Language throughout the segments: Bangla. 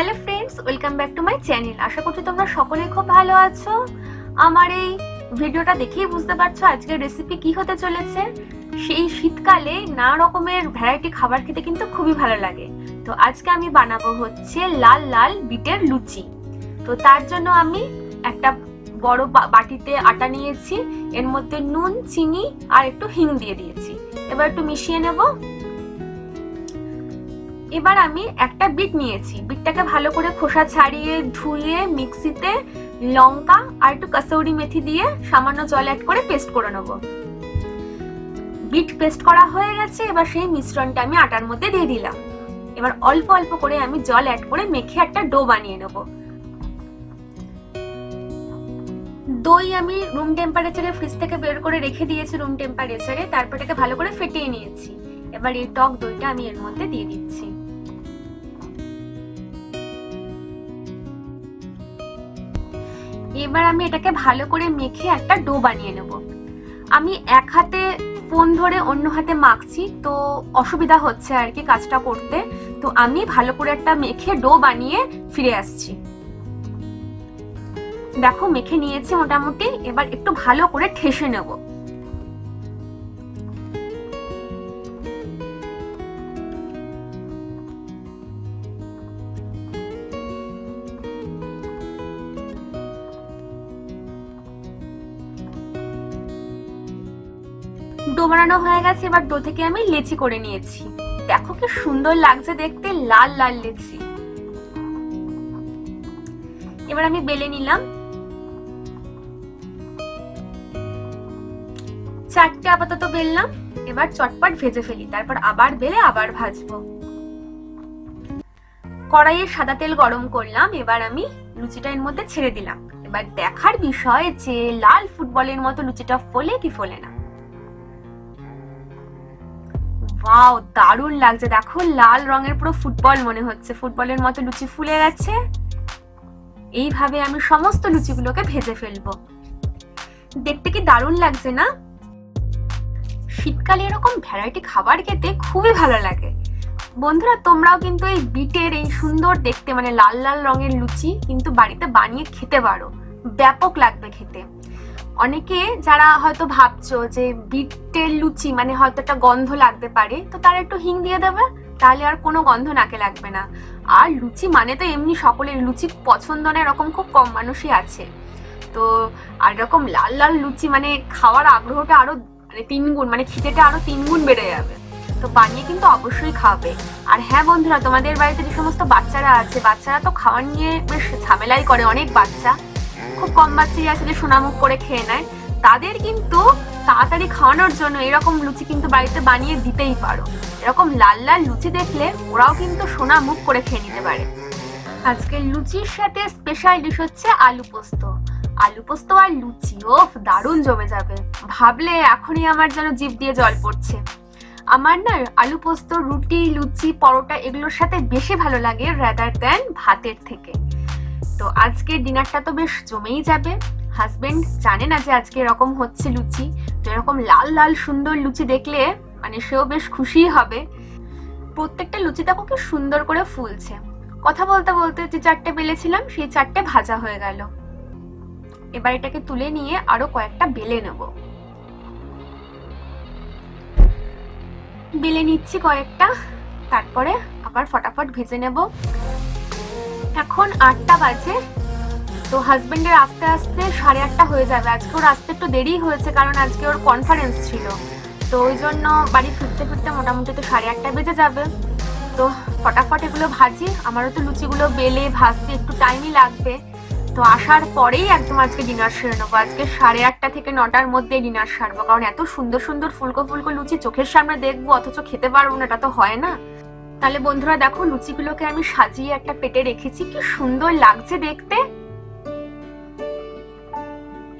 Hello friends welcome back to my channel আশা করছি তোমরা সকলে খুব ভালো আছো। আমার এই ভিডিওটা দেখেই বুঝতে পারছ আজকের রেসিপি কি হতে চলেছে। সেই শীতকালে নানা রকমের ভ্যারাইটি খাবার খেতে কিন্তু খুবই ভালো লাগে। তো আজকে আমি বানাবো হচ্ছে লাল লাল বিটের লুচি। তো তার জন্য আমি একটা বড় বাটিতে আটা নিয়েছি, এর মধ্যে নুন, চিনি আর একটু হিং দিয়ে দিয়েছি। এবার একটু মিশিয়ে নেব। এবার আমি একটা বিট নিয়েছি। বিটটাকে ভালো করে খোসা ছাড়িয়ে, ধুয়ে, মিক্সিতে লঙ্কা আর একটু কাসৌরি মেথি দিয়ে সামান্য জল অ্যাড করে পেস্ট করে নেব। বিট পেস্ট করা হয়ে গেছে, এবার সেই মিশ্রণটা আমি আটার মধ্যে দিয়ে দিলাম। এবার অল্প অল্প করে আমি জল অ্যাড করে মেখে একটা ডো বানিয়ে নেব। দই আমি রুম টেম্পারেচারে ফ্রিজ থেকে বের করে রেখে দিয়েছি রুম টেম্পারেচারে তারপর এটাকে ভালো করে ফেটিয়ে নিয়েছি। এবার এই টক দইটা আমি এর মধ্যে দিয়ে দিচ্ছি। এবার আমি এটাকে ভালো করে মেখে একটা ডো বানিয়ে নেব। আমি এক হাতে ফোন ধরে অন্য হাতে মাখছি, তো অসুবিধা হচ্ছে আর কি কাজটা করতে। তো আমি ভালো করে একটা মেখে ডো বানিয়ে ফিরে আসছি। দেখো, মেখে নিয়েছি মোটামুটি, এবার একটু ভালো করে ঠেসে নেব। ডো বানানো হয়ে গেছে, এবার ডো থেকে আমি লেচি করে নিয়েছি। দেখো কি সুন্দর লাগছে দেখতে, লাল লাল লেচি। এবার আমি বেলে নিলাম চারটে আপাতত বেললাম, এবার চটপট ভেজে ফেলি, তারপর আবার বেলে আবার ভাজবো। কড়াইয়ে সাদা তেল গরম করলাম, এবার আমি লুচিটা এর মধ্যে ছেড়ে দিলাম। এবার দেখার বিষয় যে লাল ফুটবলের মতো লুচিটা ফোলে কি ফোলে না। ওয়াও দারুণ লাগছে। দেখো, লাল রঙের পুরো ফুটবল মনে হচ্ছে। ফুটবলের মতো লুচি ফুলে গেছে। এইভাবে আমি সমস্ত লুচিগুলোকে ভেজে ফেলব। দেখতে কি দারুণ লাগছে না? শীতকালে এরকম ভ্যারাইটি খাবার খেতে খুবই ভালো লাগে। বন্ধুরা, তোমরাও কিন্তু এই বিটের এই সুন্দর দেখতে মানে লাল লাল রঙের লুচি কিন্তু বাড়িতে বানিয়ে খেতে পারো। ব্যাপক লাগবে খেতে। অনেকে যারা হয়তো ভাবছ যে বিটের লুচি মানে হয়তো একটা গন্ধ লাগতে পারে, তো তারা একটু হিং দিয়ে দেবে, তাহলে আর কোনো গন্ধ নাকে লাগবে না। আর লুচি মানে তো এমনি সকলের, লুচি পছন্দ না এরকম খুব কম মানুষই আছে। তো আর এরকম লাল লাল লুচি মানে খাওয়ার আগ্রহটা আরও মানে তিন গুণ মানে খিদেটা আরও তিন গুণ বেড়ে যাবে। তো বানিয়ে কিন্তু অবশ্যই খাবে। আর হ্যাঁ বন্ধুরা, তোমাদের বাড়িতে যে সমস্ত বাচ্চারা আছে, বাচ্চারা তো খাওয়ার নিয়ে বেশ ঝামেলাই করে অনেক বাচ্চা। কম বাচ্চাই আছে যে সোনামুখ করে খেয়ে নেয়, তাদের কিন্তু তাড়াতাড়ি খাওয়ানোর জন্য এরকম লুচি কিন্তু বাড়িতে বানিয়ে দিতেই পারো। এরকম লাল লাল লুচি দেখলে ওরাও কিন্তু সোনা মুখ করে খেয়ে নিতে পারে। আজকে লুচির সাথে স্পেশাল ডিশ হচ্ছে আলু পোস্ত। আলু পোস্ত আর লুচি, ওফ, দারুণ জমে যাবে। ভাবলে এখনই আমার যেন জিভ দিয়ে জল পড়ছে। আমার না আলু পোস্ত, রুটি, লুচি, পরোটা এগুলোর সাথে বেশি ভালো লাগে রাদার দেন ভাতের থেকে। তো আজকে ডিনারটা তো বেশ জমেই যাবে। হাজবেন্ড জানে না যে আজকে এরকম হচ্ছে লুচি। তো এরকম লাল লাল, সুন্দর লুচি দেখলে মানে সেও বেশ খুশিই হবে। প্রত্যেকটা লুচি দেখো কি সুন্দর করে ফুলছে। কথা বলতে বলতে যে চারটে বেলেছিলাম, সেই চারটে ভাজা হয়ে গেল। এবার এটাকে তুলে নিয়ে আরও কয়েকটা বেলে নেব। বেলে নিচ্ছি কয়েকটা, তারপরে আবার ফটাফট ভেজে নেব। এখন আটটা বাজে। তো হাজবেন্ডের আস্তে আস্তে সাড়ে আটটা হয়ে যাবে। আজকে ওর আসতে একটু দেরি হয়েছে কারণ আজকে ওর কনফারেন্স ছিল। তো ওই জন্য বাড়ি ফিরতে ফিরতে মোটামুটি তো সাড়ে আটটা বেজে যাবে। তো ফটাফট এগুলো ভাজি। আমারও তো লুচিগুলো বেলে, ভাজতে একটু টাইমই লাগবে। তো আসার পরেই একদম আজকে ডিনার সেরে নেব। আজকে সাড়ে আটটা থেকে নটার মধ্যে ডিনার সারবো। কারণ এত সুন্দর সুন্দর ফুলকো ফুলকো লুচি চোখের সামনে দেখব, অথচ খেতে পারব না, এটা তো হয় না। তাহলে বন্ধুরা দেখো লুচিগুলোকে আমি সাজিয়ে একটা পেটে রেখেছি, কি সুন্দর লাগছে দেখতে।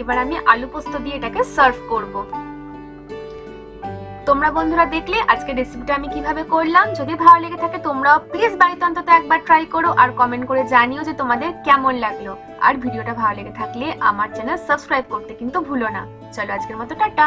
এবার আমি আলু পোস্ত দিয়ে এটাকে সার্ভ করব। তোমরা বন্ধুরা দেখলে আজকে রেসিপিটা আমি কীভাবে করলাম, যদি ভালো লেগে থাকে তোমরাও প্লিজ বাড়িতে অন্তত একবার ট্রাই করো আর কমেন্ট করে জানিও যে তোমাদের কেমন লাগল। আর ভিডিওটা ভালো লেগে থাকলে আমার চ্যানেল সাবস্ক্রাইব করতে কিন্তু ভুলো না। চলো আজকের মতো টাটা।